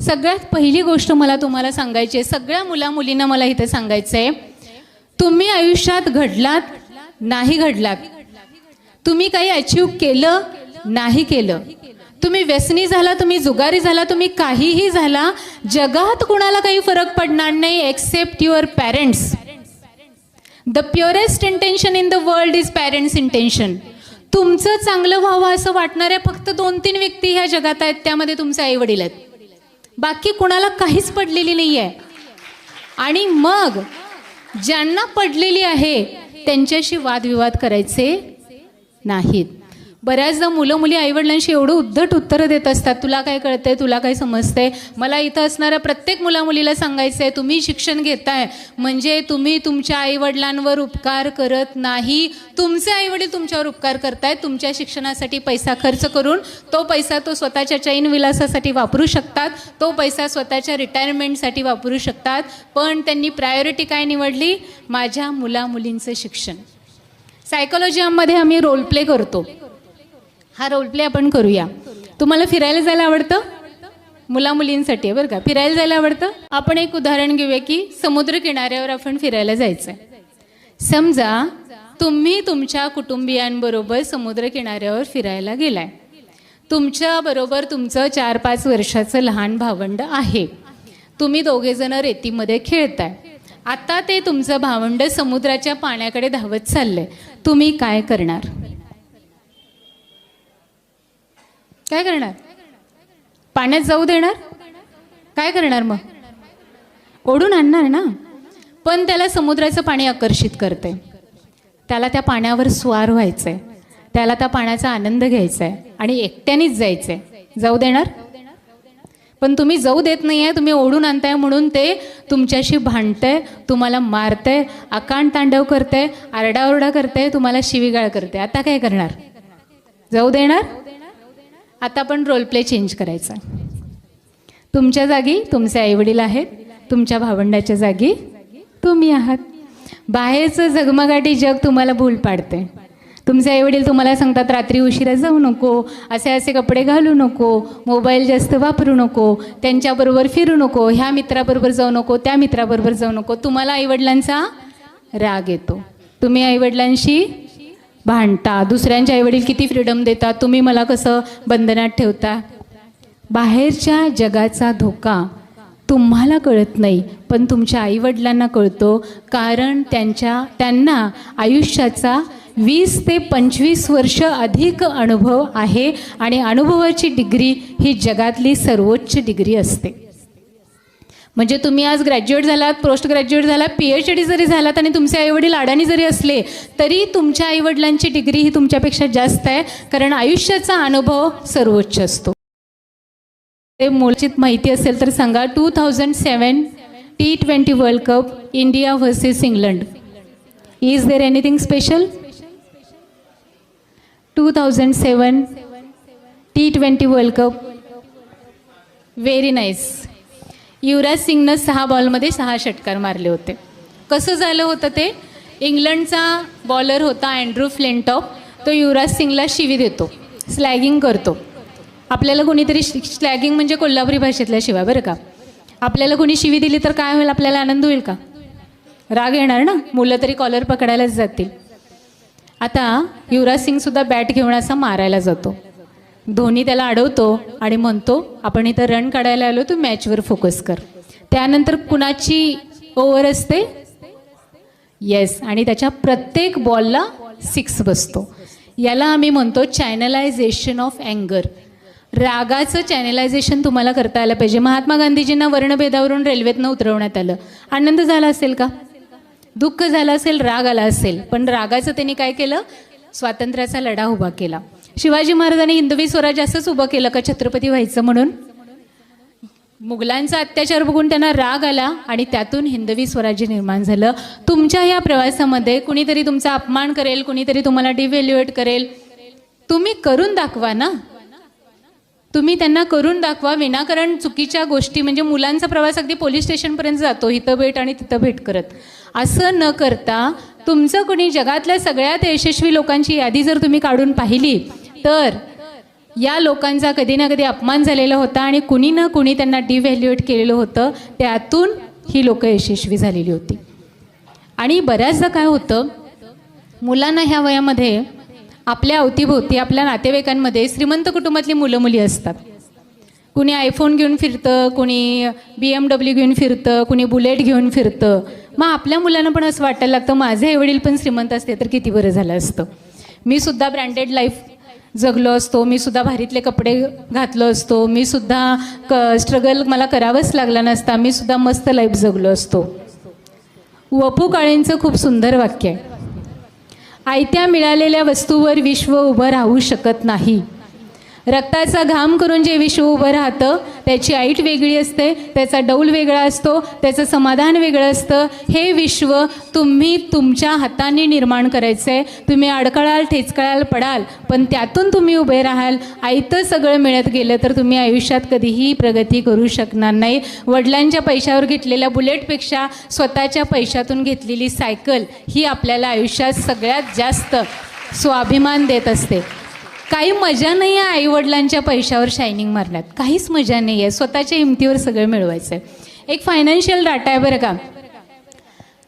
सगळ्यात पहिली गोष्ट मला तुम्हाला सांगायची आहे. सगळ्या मुला मुलींना मला इथे सांगायचं आहे तुम्ही आयुष्यात घडलात नाही घडलात. तुम्ही काही अचीव केलं नाही केलं. तुम्ही व्यसनी झाला तुम्ही जुगारी झाला तुम्ही काहीही झाला जगात कुणाला काही फरक पडणार नाही except your parents the purest intention in the world is parents intention तुमचं चांगलं व्हावं असं वाटणाऱ्या फक्त दोन तीन व्यक्ती ह्या जगात आहेत त्यामध्ये तुमचे आई वडील आहेत. बाकी कुणाला काहीच पडलेली नाही आहे आणि मग ज्यांना पडलेली आहे त्यांच्याशी वादविवाद करायचे नाहीत. बऱ्याचदा मुलं मुली आईवडिलांशी एवढं उद्धट उत्तरं देत असतात. तुला काय कळतंय? तुला काय समजतंय? मला इथं असणाऱ्या प्रत्येक मुला मुलीला सांगायचं आहे तुम्ही शिक्षण घेताय. म्हणजे तुम्ही तुमच्या आईवडिलांवर उपकार करत नाही. तुमचे आईवडील तुमच्यावर उपकार करतायत तुमच्या शिक्षणासाठी पैसा खर्च करून तो पैसा तो स्वतःच्या चैन विलासासाठी वापरू शकतात. तो पैसा स्वतःच्या रिटायरमेंटसाठी वापरू शकतात. पण त्यांनी प्रायोरिटी काय निवडली? माझ्या मुला मुलींचं शिक्षण सायकोलॉजीमध्ये आम्ही रोल प्ले करतो. हा रोल प्ले आपण करूया. तुम्हाला फिरायला जायला आवडतं? मुला मुलींसाठी आहे बरं का. फिरायला जायला आवडतं? आपण एक उदाहरण घेऊया की समुद्र किनाऱ्यावर आपण फिरायला जायचं आहे समजा तुम्ही तुमच्या कुटुंबियांबरोबर समुद्र किनाऱ्यावर फिरायला गेलाय. तुमच्याबरोबर तुमचं चार पाच वर्षाचं लहान भावंड आहे. तुम्ही दोघेजण रेतीमध्ये खेळताय. आता ते तुमचं भावंड समुद्राच्या पाण्याकडे धावत चाललंय. तुम्ही काय करणार? काय करणार? पाण्यात जाऊ देणार? काय करणार मग? ओढून आणणार ना? पण त्याला समुद्राचं पाणी आकर्षित करते त्याला त्या पाण्यावर स्वार व्हायचं आहे त्याला त्या पाण्याचा आनंद घ्यायचा आहे आणि एकट्यानेच जायचं आहे जाऊ देणार? पण तुम्ही जाऊ देत नाही आहे तुम्ही ओढून आणताय म्हणून ते तुमच्याशी भांडतंय तुम्हाला मारतंय आकांड तांडव करते आरडाओरडा करते तुम्हाला शिवीगाळ करते आता काय करणार? जाऊ देणार? आता आपण रोल प्ले चेंज करायचा तुमच्या जागी तुमचे आईवडील आहेत तुमच्या भावंडाच्या जागी तुम्ही आहात. बाहेरचं झगमगाटी जग तुम्हाला भूल पाडते. तुमचे आईवडील तुम्हाला सांगतात रात्री उशिरा जाऊ नको असे असे कपडे घालू नको मोबाईल जास्त वापरू नको त्यांच्याबरोबर फिरू नको ह्या मित्राबरोबर जाऊ नको त्या मित्राबरोबर जाऊ नको. तुम्हाला आईवडिलांचा राग येतो. तुम्ही आईवडिलांशी भांडता. दुसऱ्यांचे आईवडील किती फ्रीडम देतात? तुम्ही मला कसं बंधनात ठेवता? बाहेरच्या जगाचा धोका तुम्हाला कळत नाही पण तुमच्या आईवडिलांना कळतो. कारण त्यांच्या त्यांना आयुष्याचा वीस ते पंचवीस वर्ष अधिक अनुभव आहे आणि अनुभवाची डिग्री ही जगातली सर्वोच्च डिग्री असते. म्हणजे तुम्ही आज ग्रॅज्युएट झालात पोस्ट ग्रॅज्युएट झालात पी एच डी जरी झालात आणि तुमचे आईवडील अडाणी जरी असले तरी तुमच्या आईवडिलांची डिग्री ही तुमच्यापेक्षा जास्त आहे कारण आयुष्याचा अनुभव सर्वोच्च असतो. ते मूलचित माहिती असेल तर सांगा two thousand seven T twenty world cup India versus England is there anything special two thousand seven T twenty world cup very nice Yuvraj सिंगनं सहा बॉलमध्ये सहा षटकार मारले होते. कसं झालं होतं ते? इंग्लंडचा बॉलर होता अँड्रू फ्लेंटॉप. तो युवराज सिंगला शिवी देतो. स्लॅगिंग करतो. आपल्याला कोणीतरी स्लॅगिंग म्हणजे कोल्हापुरी भाषेतल्या शिवाय बरं का? आपल्याला कोणी शिवी दिली तर काय होईल? आपल्याला आनंद होईल का? राग येणार ना? मुलं तरी कॉलर पकडायलाच जातील. आता युवराज सिंग सुद्धा बॅट घेऊन असा मारायला जातो. धोनी त्याला अडवतो आणि म्हणतो आपण इथं रन काढायला आलो तू मॅचवर फोकस कर. त्यानंतर कुणाची ओव्हर असते? येस आणि त्याच्या प्रत्येक बॉलला सिक्स बसतो. याला आम्ही म्हणतो चॅनलायझेशन ऑफ अँगर रागाचं चॅनलायझेशन तुम्हाला करता आलं पाहिजे. महात्मा गांधीजींना वर्णभेदावरून रेल्वेतनं उतरवण्यात आलं. आनंद झाला असेल का? दुःख झालं असेल राग आला असेल. पण रागाचं त्यांनी काय केलं? स्वातंत्र्याचा लढा उभा केला. शिवाजी महाराजांनी हिंदवी स्वराज्य असंच उभं केलं का छत्रपती व्हायचं म्हणून? मुघलांचा अत्याचार बघून त्यांना राग आला आणि त्यातून हिंदवी स्वराज्य निर्माण झालं. तुमच्या या प्रवासामध्ये कुणीतरी तुमचा अपमान करेल कुणीतरी तुम्हाला डिव्हॅल्युएट करेल. तुम्ही करून दाखवा ना. तुम्ही त्यांना करून दाखवा. विनाकारण चुकीच्या गोष्टी म्हणजे मुलांचा प्रवास अगदी पोलीस स्टेशनपर्यंत जातो इथं भेट आणि तिथं भेट करत. असं न करता तुमचं कुणी जगातल्या सगळ्यात यशस्वी लोकांची यादी जर तुम्ही काढून पाहिली तर या लोकांचा कधी ना कधी अपमान झालेला होता आणि कुणी ना कुणी त्यांना डिव्हॅल्युएट केलेलं होतं. त्यातून ही लोकं यशस्वी झालेली होती. आणि बऱ्याचदा काय होतं मुलांना ह्या वयामध्ये आपल्या अवतीभोवती आपल्या नातेवाईकांमध्ये श्रीमंत कुटुंबातली मुलं मुली असतात. कुणी आयफोन घेऊन फिरतं कुणी बी एम डब्ल्यू घेऊन फिरतं कुणी बुलेट घेऊन फिरतं. मग आपल्या मुलांना पण असं वाटायला लागतं माझे आईवडील पण श्रीमंत असते तर किती बरं झालं असतं. मी सुद्धा ब्रँडेड लाईफ जगलो असतो मी सुद्धा भारीतले कपडे घातलो असतो मी सुद्धा क स्ट्रगल मला करावंच लागला नसता मी सुद्धा मस्त लाईफ जगलो असतो. वपू काळेंचं खूप सुंदर वाक्य आहे. आयत्या मिळालेल्या वस्तूवर विश्व उभं राहू शकत नाही. रक्ताचा घाम करून जे विश्व उभं राहतं त्याची ऐट वेगळी असते त्याचा डौल वेगळा असतो त्याचं समाधान वेगळं असतं. हे विश्व तुम्ही तुमच्या हाताने निर्माण करायचं आहे तुम्ही अडकळाल ठेचकळाल पडाल पण त्यातून तुम्ही उभे राहाल. आयतं सगळं मिळत गेलं तर तुम्ही आयुष्यात कधीही प्रगती करू शकणार नाही. वडिलांच्या पैशावर घेतलेल्या बुलेटपेक्षा स्वतःच्या पैशातून घेतलेली सायकल ही आपल्याला आयुष्यात सगळ्यात जास्त स्वाभिमान देत असते. काही मजा नाही आहे आईवडिलांच्या पैशावर शायनिंग मारण्यात. काहीच मजा नाही आहे स्वतःच्या हिमतीवर सगळं मिळवायचं आहे एक फायनान्शियल डाटा आहे बरं का.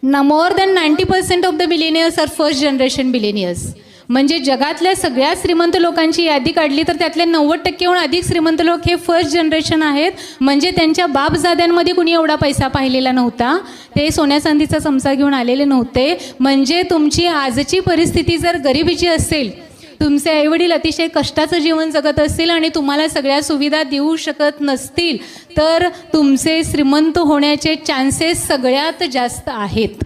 ना more than ninety percent of the billionaires are first generation billionaires म्हणजे जगातल्या सगळ्या श्रीमंत लोकांची यादी काढली तर त्यातले नव्वद टक्केहून अधिक श्रीमंत लोक हे फर्स्ट जनरेशन आहेत. म्हणजे त्यांच्या बापजाद्यांमध्ये कुणी एवढा पैसा पाहिलेला नव्हता. ते सोन्या चांदीचा चमचा घेऊन आलेले नव्हते. म्हणजे तुमची आजची परिस्थिती जर गरिबीची असेल तुमचे आईवडील अतिशय कष्टाचं जीवन जगत असतील आणि तुम्हाला सगळ्या सुविधा देऊ शकत नसतील तर तुमचे श्रीमंत होण्याचे चान्सेस सगळ्यात जास्त आहेत.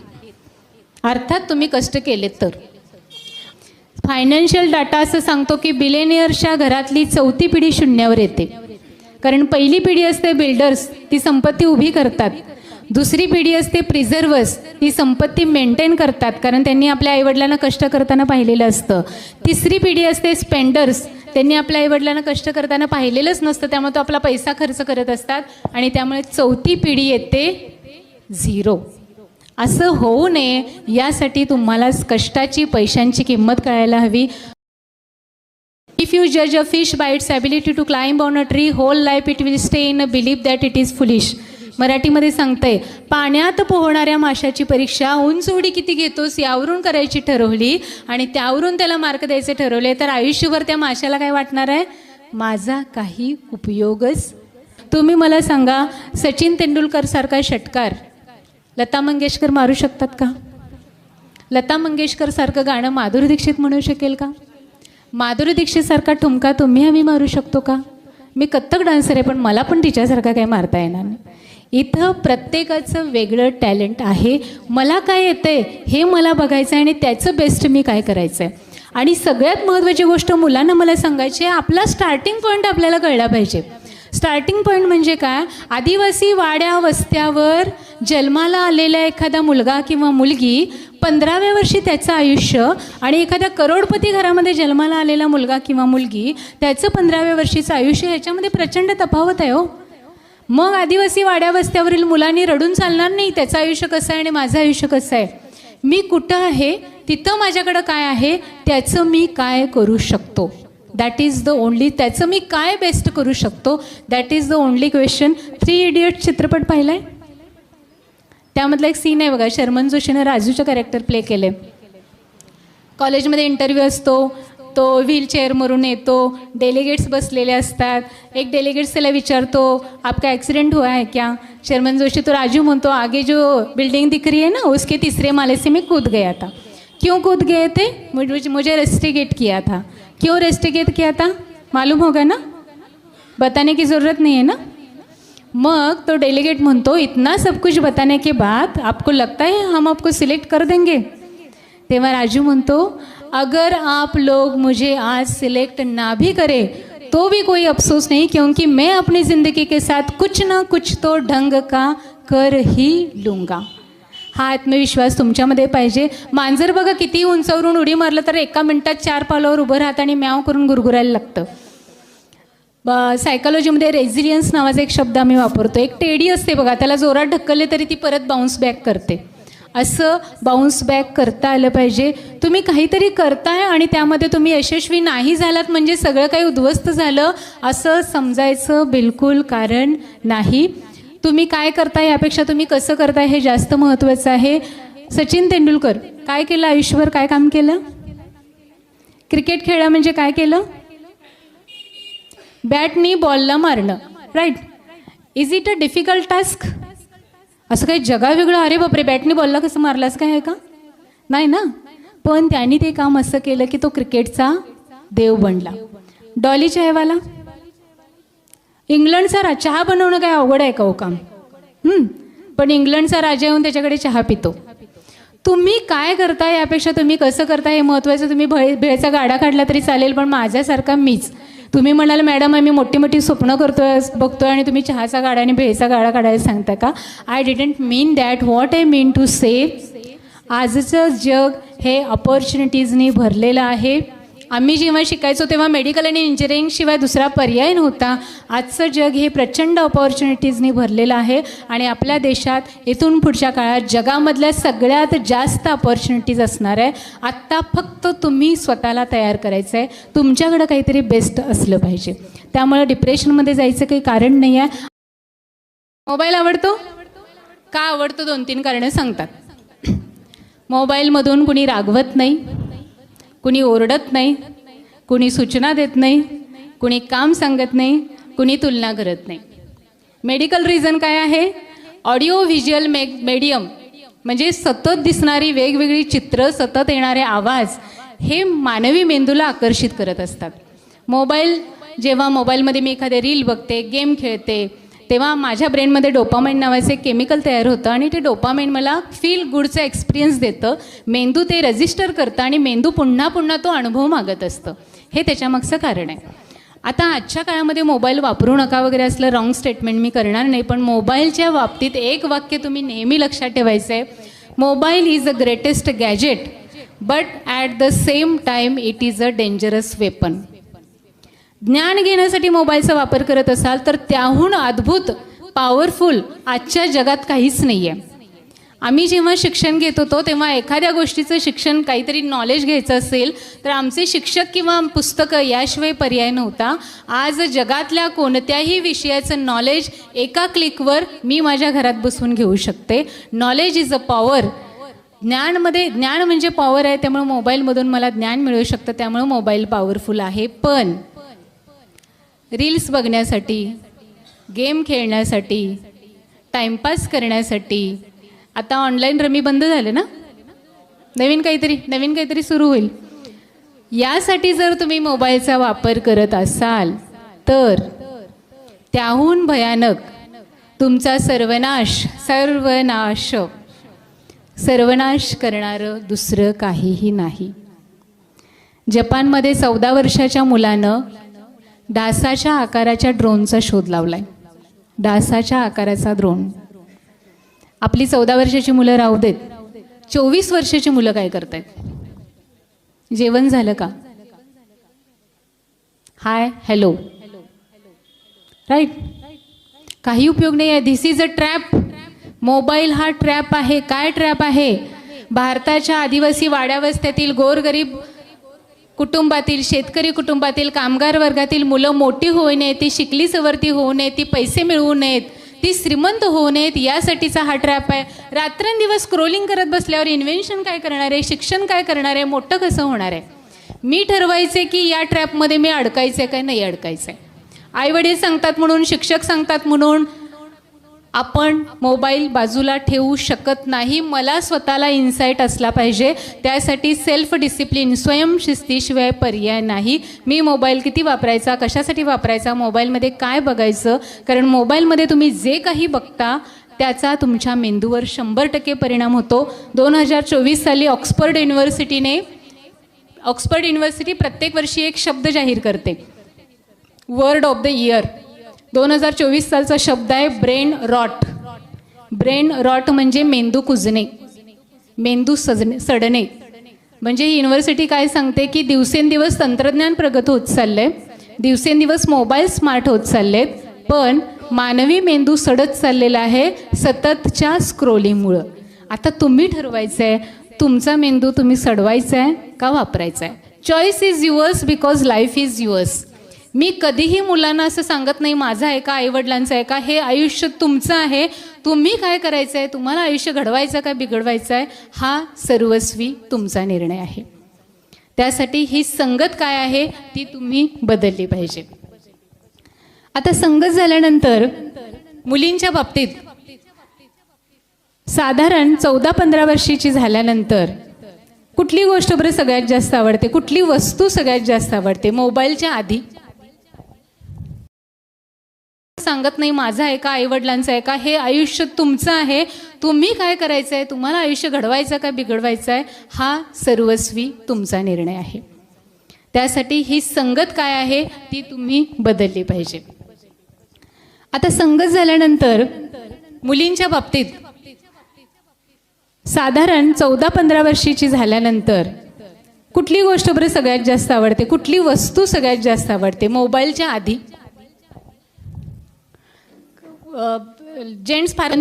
अर्थात तुम्ही कष्ट केलेत तर. फायनान्शियल डाटा असं सांगतो की बिलेनियर्सच्या घरातली चौथी पिढी शून्यावर येते. कारण पहिली पिढी असते बिल्डर्स ती संपत्ती उभी करतात. दुसरी पिढी असते प्रिझर्वर्स. ती संपत्ती मेंटेन करतात. कारण त्यांनी आपल्या आईवडिलांना कष्ट करताना पाहिलेलं असतं. तिसरी पिढी असते स्पेंडर्स त्यांनी आपल्या आईवडिलांना कष्ट करताना पाहिलेलंच नसतं. त्यामुळे तो आपला पैसा खर्च करत असतात. आणि त्यामुळे चौथी पिढी येते झिरो असं होऊ नये. यासाठी तुम्हाला कष्टाची पैशांची किंमत कळायला हवी. इफ यू जज a fish by its ability to climb on a tree whole life it will stay in a believe that it is foolish मराठीमध्ये सांगतंय पाण्यात पोहणाऱ्या माशाची परीक्षा उंच उडी किती घेतोस यावरून करायची ठरवली आणि त्यावरून त्याला मार्क द्यायचे ठरवले. तर आयुष्यभर त्या माशाला काय वाटणार आहे? माझा काही उपयोगच. तुम्ही मला सांगा सचिन तेंडुलकर सारखा षटकार लता मंगेशकर मारू शकतात का? लता मंगेशकर सारखं गाणं माधुरी दीक्षित म्हणू शकेल का? माधुरी दीक्षितसारखा ठुमका तुम्ही आम्ही मारू शकतो का? मी कथ्थक डान्सर आहे पण मला पण तिच्यासारखा काही मारता येणार नाही. इथं प्रत्येकाचं वेगळं टॅलेंट आहे. मला काय येतं आहे हे मला बघायचं आहे आणि त्याचं बेस्ट मी काय करायचं आहे आणि सगळ्यात महत्त्वाची गोष्ट मुलांना मला सांगायची आहे आपला स्टार्टिंग पॉईंट आपल्याला कळला पाहिजे. स्टार्टिंग पॉईंट म्हणजे काय? आदिवासी वाड्या वस्त्यावर जन्माला आलेला एखादा मुलगा किंवा मुलगी पंधराव्या वर्षी त्याचं आयुष्य आणि एखाद्या करोडपती घरामध्ये जन्माला आलेला मुलगा किंवा मुलगी त्याचं पंधराव्या वर्षीचं आयुष्य ह्याच्यामध्ये प्रचंड तफावत आहे हो. मग आदिवासी वाड्या वस्त्यावरील मुलांनी रडून चालणार नाही त्याचं आयुष्य कसं आहे आणि माझं आयुष्य कसं आहे? मी कुठं आहे? तिथं माझ्याकडं काय आहे? त्याचं मी काय करू शकतो? दॅट इज द ओनली त्याचं मी काय बेस्ट करू शकतो? That is the only question three idiot चित्रपट पाहिला आहे त्यामधला एक सीन आहे बघा शर्मन जोशीनं राजूचं कॅरेक्टर प्ले केले कॉलेजमध्ये इंटरव्ह्यू असतो तो व्हील व्हीलचेअरवरून येतो डेलिगेट्स बसलेले असतात. एक डेलिगेट्स त्याला विचारतो आपका ॲक्सिडेंट हुआ है क्या? शर्मन जोशी तो राजू म्हणतो, आगे जो बिल्डिंग दिख रही है ना, उसके तीसरे माले से मैं कूद गया था. क्यों कूद गए थे? मुझे मुझे रेस्टिगेट किया था। क्यों रेस्टिगेट किया था? मालूम होगा ना? बताने की ज़रूरत नहीं है ना? मग तो डेलीगेट म्हणतो, इतना सब कुछ बताने के बाद आपको लगता है हम आपको सिलेक्ट कर देंगे? तेव्हा राजू म्हणतो अगर आप लोग मुझे आज सिलेक्ट ना भी करे तो भी कोई अफसोस नहीं क्योंकि मैं अपनी ज़िंदगी के साथ कुछ ना कुछ तो ढंग का कर ही लूँगा। हा आत्मविश्वास तुमच्यामध्ये पाहिजे. मांजर बघा किती उंचावरून उडी मारलं तर एका मिनटात चार पावलावर उभं राहतं आणि म्याव करून गुरगुरायला लागतं. ब सायकॉलॉजीमध्ये रेझिलियन्स नावाचा एक शब्द आम्ही वापरतो. एक टेडी असते बघा त्याला जोरात ढकलले तरी ती परत बाउन्स बॅक करते. असं बाउन्स बॅक करता आलं पाहिजे. तुम्ही काहीतरी करताय आणि त्यामध्ये तुम्ही यशस्वी नाही झालात म्हणजे सगळं काही उद्ध्वस्त झालं असं समजायचं बिलकुल कारण नाही. तुम्ही काय करताय यापेक्षा तुम्ही कसं करताय हे जास्त महत्त्वाचं आहे. सचिन तेंडुलकर काय केलं आयुष्यभर? काय काम केलं? क्रिकेट खेळा म्हणजे काय केलं? बॅटनी बॉलला मारणं right is it a difficult task असं काही जगावेगळं अरे बापरे बॅटने बॉलला कसं मारलास काय आहे का नाही ना? पण त्यांनी ते काम असं केलं की तो क्रिकेटचा देव बनला. डॉली चायवाला इंग्लंडचा रा चहा बनवणं काय अवघड आहे का हो काम? पण इंग्लंडचा राजा येऊन त्याच्याकडे चहा पितो. तुम्ही काय करता यापेक्षा तुम्ही कसं करता हे महत्त्वाचं तुम्ही भे भेळचा गाडा काढला तरी चालेल पण माझ्यासारखा मीच तुम्ही म्हणाल मॅडम आम्ही मोठी मोठी स्वप्न करतोय बघतोय आणि तुम्ही चहाचा गाडा आणि भेळचा गाडा काढायला सांगता का? I didn't mean that what I mean to say आजचं जग हे अपॉर्च्युनिटीजनी भरलेलं आहे. आम्ही जेव्हा शिकायचो तेव्हा मेडिकल आणि इंजिनिअरिंग शिवाय दुसरा पर्याय नव्हता. आजचं जग हे प्रचंड अपॉर्च्युनिटीजनी भरलेलं आहे आणि आपल्या देशात इथून पुढच्या काळात जगामधल्या सगळ्यात जास्त अपॉर्च्युनिटीज असणार आहे. आत्ता फक्त तुम्ही स्वतःला तयार करायचं आहे तुमच्याकडं काहीतरी बेस्ट असलं पाहिजे. त्यामुळे डिप्रेशनमध्ये जायचं काही कारण नाही आहे. मोबाईल आवडतो? का आवडतो? दोन तीन कारणं सांगतात. मोबाईलमधून कुणी रागवत नाही. कुणी ओरडत नाही कुणी सूचना देत नाही कुणी काम सांगत नाही कुणी तुलना करत नाही. मेडिकल रिझन काय आहे? ऑडिओ व्हिज्युअल मे मेडियम म्हणजे सतत दिसणारी वेगवेगळी चित्र सतत येणारे आवाज हे मानवी मेंदूला आकर्षित करत असतात. मोबाईल जेव्हा मोबाईलमध्ये मी एखादे रील बघते गेम खेळते तेव्हा माझ्या ब्रेनमध्ये डोपामाइन एक केमिकल तयार होतं आणि ते डोपामाइन मला फील गुडचं एक्सपिरियन्स देतं. मेंदू ते रजिस्टर करतं आणि मेंदू पुन्हा पुन्हा तो अनुभव मागत असतं. हे त्याच्यामागचं कारण आहे. आता आजच्या काळामध्ये मोबाईल वापरू नका वगैरे असलं रॉंग स्टेटमेंट मी करणार नाही पण मोबाईलच्या बाबतीत एक वाक्य तुम्ही नेहमी लक्षात ठेवायचं आहे mobile is a greatest gadget but at the same time it is a dangerous weapon ज्ञान घेण्यासाठी मोबाईलचा वापर करत असाल तर त्याहून अद्भुत पॉवरफुल आजच्या जगात काहीच नाही आहे आम्ही जेव्हा शिक्षण घेत होतो तेव्हा एखाद्या गोष्टीचं शिक्षण काहीतरी नॉलेज घ्यायचं असेल तर आमचे शिक्षक किंवा पुस्तकं याशिवाय पर्याय नव्हता. आज जगातल्या कोणत्याही विषयाचं नॉलेज एका क्लिकवर मी माझ्या घरात बसून घेऊ शकते. नॉलेज इज अ पॉवर ज्ञानमध्ये ज्ञान म्हणजे पॉवर आहे त्यामुळे मोबाईलमधून मला ज्ञान मिळू शकतं त्यामुळे मोबाईल पॉवरफुल आहे. पण रील्स बघण्यासाठी गेम खेळण्यासाठी टाईमपास करण्यासाठी. आता ऑनलाईन रमी बंद झाले ना? नवीन काहीतरी नवीन काहीतरी सुरू होईल. यासाठी जर तुम्ही मोबाईलचा वापर करत असाल तर त्याहून भयानक तुमचा सर्वनाश सर्वनाश सर्वनाश करणारं दुसरं काहीही नाही. जपानमध्ये चौदा वर्षाच्या मुलानं डासाच्या आकाराच्या ड्रोनचा शोध लावलाय. डासाच्या आकाराचा ड्रोन. आपली चौदा वर्षाची मुलं राहू देत. चोवीस वर्षाची मुलं काय करतायत? जेवण झालं का? Hi hello. राईट. काही उपयोग नाही आहे this is a trap mobile हा ट्रॅप आहे. काय ट्रॅप आहे? भारताच्या आदिवासी वाड्यावस्त्यातील गोरगरीब कुटुंबातील शेतकरी कुटुंबातील कामगार वर्गातील मुलं मोठी होऊ नयेत ती शिकली सवरती होऊ नयेत ती पैसे मिळवू नयेत ती श्रीमंत होऊ नयेत यासाठीचा हा ट्रॅप आहे. रात्रंदिवस स्क्रोलिंग करत बसल्यावर इन्व्हेन्शन काय करणार आहे शिक्षण काय करणार आहे मोठं कसं होणार आहे? मी ठरवायचे की या ट्रॅपमध्ये मी अडकायचं आहे काय नाही अडकायचं आहे आईवडील सांगतात म्हणून शिक्षक सांगतात म्हणून आपण मोबाईल बाजूला ठेवू शकत नाही. मला स्वतःला इन्साईट असला पाहिजे. त्यासाठी सेल्फ डिसिप्लिन स्वयंशिस्तीशिवाय पर्याय नाही. मी मोबाईल किती वापरायचा कशासाठी वापरायचा मोबाईलमध्ये काय बघायचं? कारण मोबाईलमध्ये तुम्ही जे काही बघता त्याचा तुमच्या मेंदूवर शंभर टक्के परिणाम होतो. दोन हजार चोवीस साली ऑक्सफर्ड युनिव्हर्सिटीने ऑक्सफर्ड युनिव्हर्सिटी प्रत्येक वर्षी एक शब्द जाहीर करते. Word of the year. दोन हजार चोवीस सालचा शब्द आहे ब्रेन रॉट. ब्रेन रॉट म्हणजे मेंदू कुजणे मेंदू सजणे सडणे. म्हणजे युनिव्हर्सिटी काय सांगते की दिवसेंदिवस तंत्रज्ञान प्रगत होत चाललंय दिवसेंदिवस मोबाईल स्मार्ट होत चाललेत पण मानवी मेंदू सडत चाललेला आहे सततच्या स्क्रोलिंगमुळं आता तुम्ही ठरवायचं आहे तुमचा मेंदू तुम्ही सडवायचा आहे का वापरायचा आहे choice is yours because life is yours मी कधीही मुलांना असं सांगत नाही माझं आहे का आईवडिलांचं आहे का हे आयुष्य तुमचं आहे. तुम्ही काय करायचं आहे तुम्हाला आयुष्य घडवायचं का बिघडवायचं आहे? हा सर्वस्वी तुमचा निर्णय आहे. त्यासाठी ही संगत काय आहे ती तुम्ही बदलली पाहिजे. आता संगत झाल्यानंतर मुलींच्या बाबतीत साधारण चौदा पंधरा वर्षीची झाल्यानंतर कुठली गोष्ट बरं सगळ्यात जास्त आवडते? कुठली वस्तू सगळ्यात जास्त आवडते? मोबाईलच्या आधी सांगत नाही माझं आहे का आईवडिलांचं आहे का हे आयुष्य तुमचं आहे. तुम्ही काय करायचं आहे तुम्हाला आयुष्य घडवायचं का बिघडवायचं आहे हा सर्वस्वी तुमचा निर्णय आहे. त्यासाठी ही संगत काय आहे ती तुम्ही बदलली पाहिजे. आता संगत झाल्यानंतर मुलींच्या बाबतीत साधारण चौदा पंधरा वर्षीची झाल्यानंतर कुठली गोष्ट बरं सगळ्यात जास्त आवडते? कुठली वस्तू सगळ्यात जास्त आवडते? मोबाईलच्या आधी. जेंट्स फार